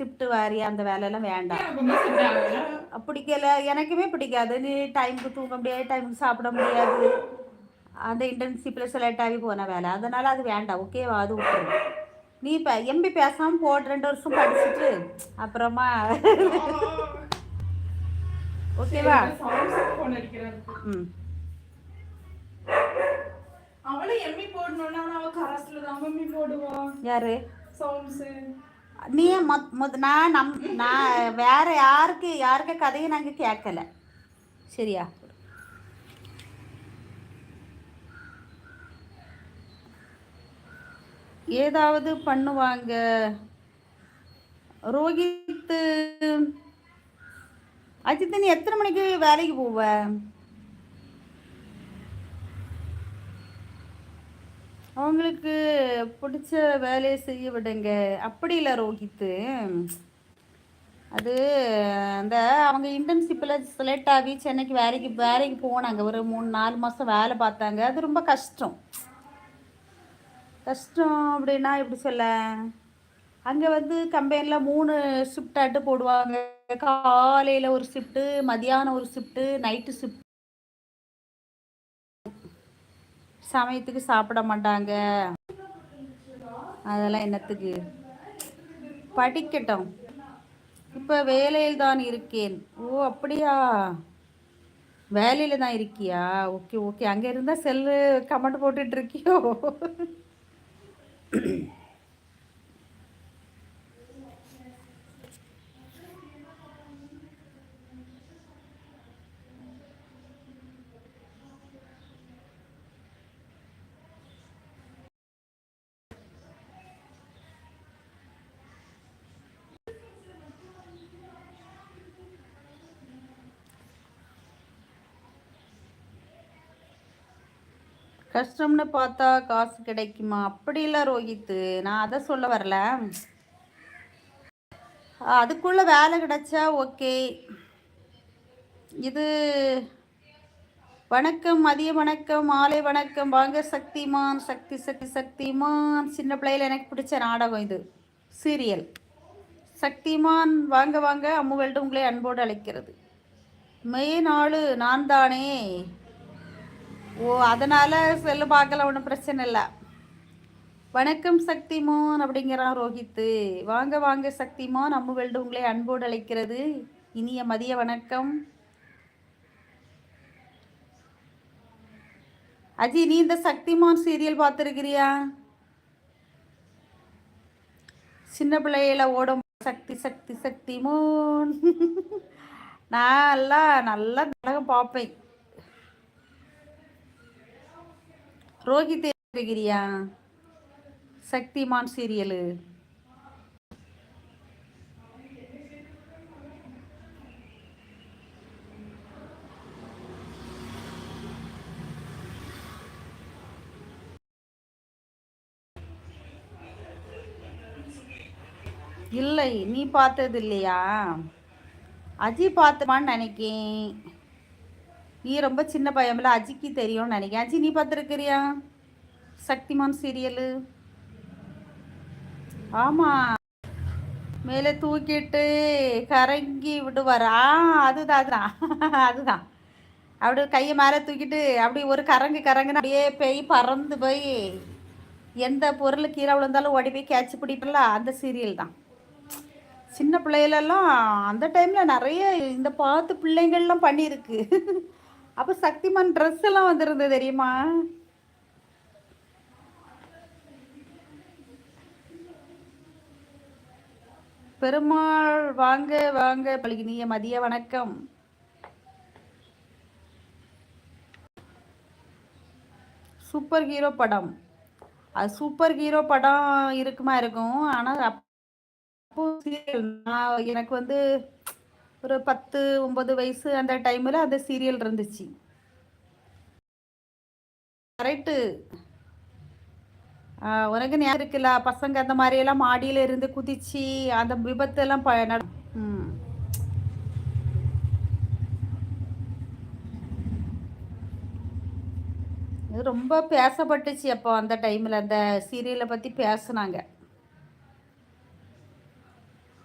Shift வாரி அந்த வேலையெல்லாம் வேண்டாம். பிடிக்கல. எனக்குமே பிடிக்காது. நீ டைமுக்கு தூங்க முடியாது டைமுக்கு சாப்பிட முடியாது. அந்த இன்டர்ன்ஷிப்பில் செலக்ட் ஆகி போன வேலை. அதனால் அது வேண்டாம். ஓகேவா அது விட்டுரு நீ இப்போ எம்பி பேசாமல் போட்டு ரெண்டு வருஷம் படிச்சுட்டு அப்புறமா ஓகேவா ம். அவளை எம்மி போடணும்னா அவ கரஸ்ல தான் எம்மி போடுவா. யாரு? சவுண்ட்ஸ் நீ மொத் நான் நம் நான் வேற யாருக்கு யாருக்கு கதையை நாங்கள் கேட்கல சரியா? ஏதாவது பண்ணுவாங்க. ரோஹித்து அஜித் நீ எத்தனை மணிக்கு வேலைக்கு போவ? அவங்களுக்கு பிடிச்ச வேலையை செய்ய விடுங்க. அப்படி இல்லை ரோஹித்து. அது அந்த அவங்க இன்டர்ன்ஷிப்பில் செலக்ட் ஆகி சென்னைக்கு வேலைக்கு வேலைக்கு போனாங்க. ஒரு மூணு நாலு மாதம் வேலை பார்த்தாங்க. அது ரொம்ப கஷ்டம். கஷ்டம் அப்படின்னா எப்படி சொல்ல? அங்கே வந்து கம்பெனியில் மூணு ஷிஃப்ட் ஆட்டு போடுவாங்க. காலையில் ஒரு ஷிஃப்ட்டு மதியானம் ஒரு ஷிஃப்ட்டு நைட்டு ஷிஃப்ட் சமயத்துக்கு சாப்பிட மாட்டாங்க. அதெல்லாம் என்னத்துக்கு? படிக்கட்டும். இப்போ வேலையில் தான் இருக்கேன். ஓ அப்படியா? வேலையில் தான் இருக்கியா? Okay okay. அங்கே இருந்தால் செல்லு கமெண்ட் போட்டுட்ருக்கியோ கஷ்டம்னு பார்த்தா காசு கிடைக்குமா? அப்படி இல்லை ரோஹித்து நான் அதை சொல்ல வரல. அதுக்குள்ளே வேலை கிடைச்சா ஓகே. இது வணக்கம் மதிய வணக்கம் மாலை வணக்கம் வாங்க சக்திமான் சக்தி சக்தி சக்திமான். சின்ன பிள்ளையில் எனக்கு பிடிச்ச நாடகம் இது சீரியல். சக்திமான் வாங்க வாங்க அம்முகள்ட்ட உங்களை அன்போடு அழைக்கிறது. மே ஆளு நான் தானே ஓ அதனால் செல்லு பார்க்கல ஒன்றும் பிரச்சனை இல்லை. வணக்கம் சக்திமோன் அப்படிங்கிறான் ரோஹித்து. வாங்க வாங்க சக்திமோன் நம்ம வெல்டு உங்களை அன்போடு அழைக்கிறது. இனிய மதிய வணக்கம். அஜி நீ இந்த சக்திமான் சீரியல் பார்த்துருக்கிறியா? சின்ன பிள்ளையில ஓடும் சக்தி சக்தி சக்திமான். நான் எல்லாம் நல்லா நாடகம் பார்ப்பேன். ரோஹித் இருக்கிறியா சக்திமான் சீரியலு. இல்லை நீ பார்த்தது இல்லையா அஜி பார்த்தமான்னு நினைக்கேன். நீ ரொம்ப சின்ன பையன்ல அஜிக்கு தெரியும்னு நினைக்கிறேன். அஜி நீ பார்த்துருக்கிறியா? சக்திமான் சீரியலு ஆமாம் மேலே தூக்கிட்டு கரங்கி விடுவார். ஆ அதுதான் அதுதான். அதுதான். அப்படி கையை மேலே தூக்கிட்டு அப்படி ஒரு கரங்கு கரங்குன்னு அப்படியே போய் பறந்து போய் எந்த பொருள் கீழே விழுந்தாலும் ஓடி போய் கேட்ச் பிடிப்பில்ல. அந்த சீரியல் தான். சின்ன பிள்ளைகளெல்லாம் அந்த டைமில் நிறைய இந்த பார்த்து பிள்ளைங்கள்லாம் பண்ணியிருக்கு. அப்போ சக்திமான் ட்ரெஸ் எல்லாம் வந்திருந்தது தெரியுமா? பெருமாள் வாங்க வாங்க பழகினிய மதிய வணக்கம். சூப்பர் ஹீரோ படம். அது சூப்பர் ஹீரோ படம் இருக்குமா இருக்கும்? ஆனால் அப்போ நான் எனக்கு வந்து ஒரு பத்து ஒன்பது வயசு அந்த டைமில் அந்த சீரியல் இருந்துச்சு. கரெக்டு உனக்கு ஞாபகம் இருக்குல்ல பசங்க அந்த மாதிரியெல்லாம் மாடியில் இருந்து குதிச்சு அந்த விபத்தெல்லாம் ப நட ரொம்ப பேசப்பட்டுச்சு அப்போ அந்த டைமில் அந்த சீரியலை பற்றி பேசுனாங்க.